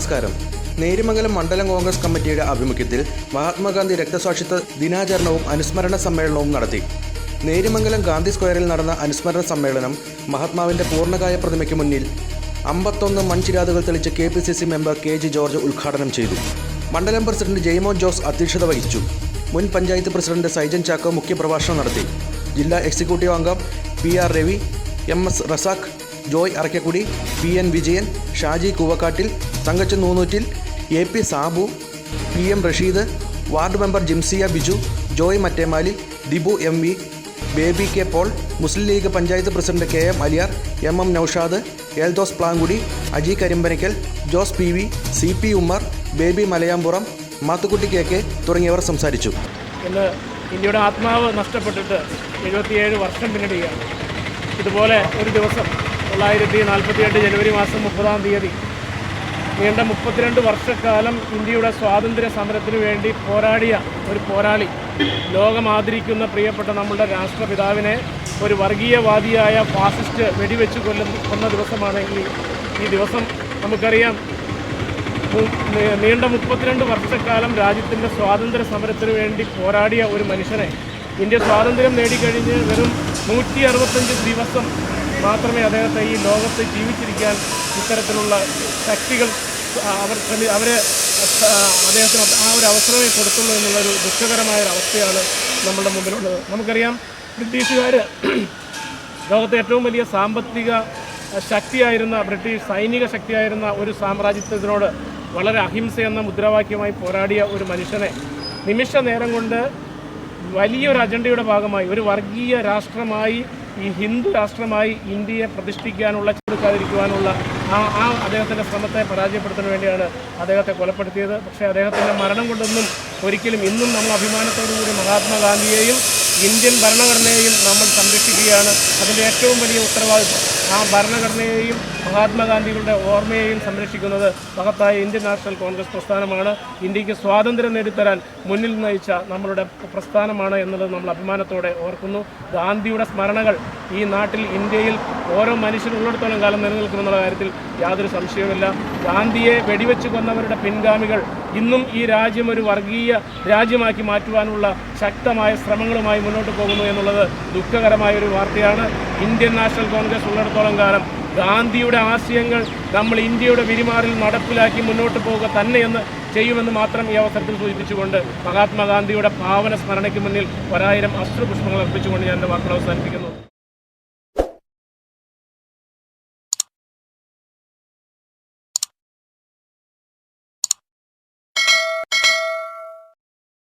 നമസ്കാരം. നേരിമംഗലം മണ്ഡലം കോൺഗ്രസ് കമ്മിറ്റിയുടെ ആഭിമുഖ്യത്തിൽ മഹാത്മാഗാന്ധി രക്തസാക്ഷിത്വ ദിനാചരണവും അനുസ്മരണ സമ്മേളനവും നടത്തി. നേരിമംഗലം ഗാന്ധി സ്ക്വയറിൽ നടന്ന അനുസ്മരണ സമ്മേളനം മഹാത്മാവിന്റെ പൂർണകായ പ്രതിമയ്ക്ക് മുന്നിൽ അമ്പത്തൊന്ന് മൺചിരാതുകൾ തെളിച്ച് K P C C member K G George ഉദ്ഘാടനം ചെയ്തു. മണ്ഡലം പ്രസിഡന്റ് ജെയ്മോൻ ജോസ് അധ്യക്ഷത വഹിച്ചു. മുൻ പഞ്ചായത്ത് പ്രസിഡന്റ് സൈജൻ ചാക്കോ മുഖ്യപ്രഭാഷണം നടത്തി. ജില്ലാ എക്സിക്യൂട്ടീവ് അംഗം P R Ravi M S Razak Joy Arakkakudi P N Vijayan Shaji Koovakkattil Thankachan Noonnoottil A P Sabu P M Rasheed ward member Jimsiya Biju Joy Mattemali Dibu M V Baby K Paul Muslim League panchayat president K M Aliyar M M Naushad Eldhose Plankudi Aji Karimpanakkal Jose P V C P Ummer Baby Malayampuram Mathukutty K K തുടങ്ങിയവർ സംസാരിച്ചു. ഇന്ന് ഇന്ത്യയുടെ ആത്മാവ് നഷ്ടപ്പെട്ടിട്ട് എഴുപത്തിയേഴ് വർഷം പിന്നിടുകയാണ്. ഇതുപോലെ ഒരു ദിവസം തൊള്ളായിരത്തി നാൽപ്പത്തിയെട്ട് ജനുവരി മാസം മുപ്പതാം തീയതി നീണ്ട മുപ്പത്തിരണ്ട് വർഷക്കാലം ഇന്ത്യയുടെ സ്വാതന്ത്ര്യ സമരത്തിനു വേണ്ടി പോരാടിയ ഒരു പോരാളി. ലോകം ആദരിക്കുന്ന പ്രിയപ്പെട്ട നമ്മുടെ രാഷ്ട്രപിതാവിനെ ഒരു വർഗീയവാദിയായ ഫാസിസ്റ്റ് വെടിവെച്ച് കൊല്ലുന്ന കൊന്ന ദിവസമാണെങ്കിൽ ഈ ദിവസം. നമുക്കറിയാം നീണ്ട മുപ്പത്തിരണ്ട് വർഷക്കാലം രാജ്യത്തിന്റെ സ്വാതന്ത്ര്യ സമരത്തിന് വേണ്ടി പോരാടിയ ഒരു മനുഷ്യനെ ഇന്ത്യ സ്വാതന്ത്ര്യം നേടിക്കഴിഞ്ഞ് വെറും നൂറ്റി ദിവസം മാത്രമേ അദ്ദേഹത്തെ ഈ ലോകത്ത് ജീവിച്ചിരിക്കാൻ ഇത്തരത്തിലുള്ള ശക്തികൾ അവർ ശ്രമി അവരെ അദ്ദേഹത്തിന് ആ ഒരു അവസരമേ കൊടുത്തുള്ളൂ എന്നുള്ളൊരു ദുഃഖകരമായ ഒരു അവസ്ഥയാണ് നമ്മുടെ മുമ്പിലുള്ളത്. നമുക്കറിയാം ബ്രിട്ടീഷുകാർ ലോകത്തെ ഏറ്റവും വലിയ സാമ്പത്തിക ശക്തിയായിരുന്ന ബ്രിട്ടീഷ് സൈനിക ശക്തിയായിരുന്ന ഒരു സാമ്രാജ്യത്തിനോട് വളരെ അഹിംസ എന്ന മുദ്രാവാക്യമായി പോരാടിയ ഒരു മനുഷ്യനെ നിമിഷ നേരം കൊണ്ട് വലിയൊരു അജണ്ടയുടെ ഭാഗമായി ഒരു വർഗീയ രാഷ്ട്രമായി ഈ ഹിന്ദു രാഷ്ട്രമായി ഇന്ത്യയെ പ്രതിഷ്ഠിക്കാനുള്ള കൊടുക്കാതിരിക്കുവാനുള്ള ആ ആ അദ്ദേഹത്തിന്റെ ശ്രമത്തെ പരാജയപ്പെടുത്തുന്നതിന് വേണ്ടിയാണ് അദ്ദേഹത്തെ കൊലപ്പെടുത്തിയത്. പക്ഷേ അദ്ദേഹത്തിന്റെ മരണം കൊണ്ടൊന്നും ഒരിക്കലും ഇന്നും നമ്മൾ അഭിമാനത്തോടുകൂടി മഹാത്മാഗാന്ധിയെയും ഇന്ത്യൻ ഭരണഘടനയെയും നമ്മൾ സംരക്ഷിക്കുകയാണ്. അതിന്റെ ഏറ്റവും വലിയ ഉത്തരവാദിത്വം ആ ഭരണഘടനയെയും മഹാത്മാഗാന്ധികളുടെ ഓർമ്മയെയും സംരക്ഷിക്കുന്നത് മഹത്തായ ഇന്ത്യൻ നാഷണൽ കോൺഗ്രസ് പ്രസ്ഥാനമാണ്. ഇന്ത്യയ്ക്ക് സ്വാതന്ത്ര്യം നേടിത്തരാൻ മുന്നിൽ നയിച്ച നമ്മളുടെ പ്രസ്ഥാനമാണ് എന്നുള്ളത് നമ്മൾ അഭിമാനത്തോടെ ഓർക്കുന്നു. ഗാന്ധിയുടെ സ്മരണകൾ ഈ നാട്ടിൽ ഇന്ത്യയിൽ ഓരോ മനുഷ്യനുള്ളിടത്തോളം കാലം നിലനിൽക്കുമെന്നുള്ള കാര്യത്തിൽ യാതൊരു സംശയവുമില്ല. ഗാന്ധിയെ വെടിവെച്ച് കൊന്നവരുടെ പിൻഗാമികൾ ഇന്നും ഈ രാജ്യം ഒരു വർഗീയ രാജ്യമാക്കി മാറ്റുവാനുള്ള ശക്തമായ ശ്രമങ്ങളുമായി മുന്നോട്ട് പോകുന്നു എന്നുള്ളത് ദുഃഖകരമായ ഒരു വാർത്തയാണ്. ഇന്ത്യൻ നാഷണൽ കോൺഗ്രസ് ഉള്ളിടത്തോളം കാലം ഗാന്ധിയുടെ ആശയങ്ങൾ നമ്മൾ ഇന്ത്യയുടെ വിരിമാറിൽ നടപ്പിലാക്കി മുന്നോട്ട് പോവുക തന്നെയെന്ന് ചെയ്യുമെന്ന് മാത്രം ഈ അവസരത്തിൽ സൂചിപ്പിച്ചുകൊണ്ട് മഹാത്മാഗാന്ധിയുടെ ഭാവന സ്മരണയ്ക്ക് മുന്നിൽ ഒരായിരം അശ്രുപുഷ്പങ്ങൾ അർപ്പിച്ചുകൊണ്ട് ഞാൻ എന്റെ വാർത്തകൾ അവസാനിപ്പിക്കുന്നു.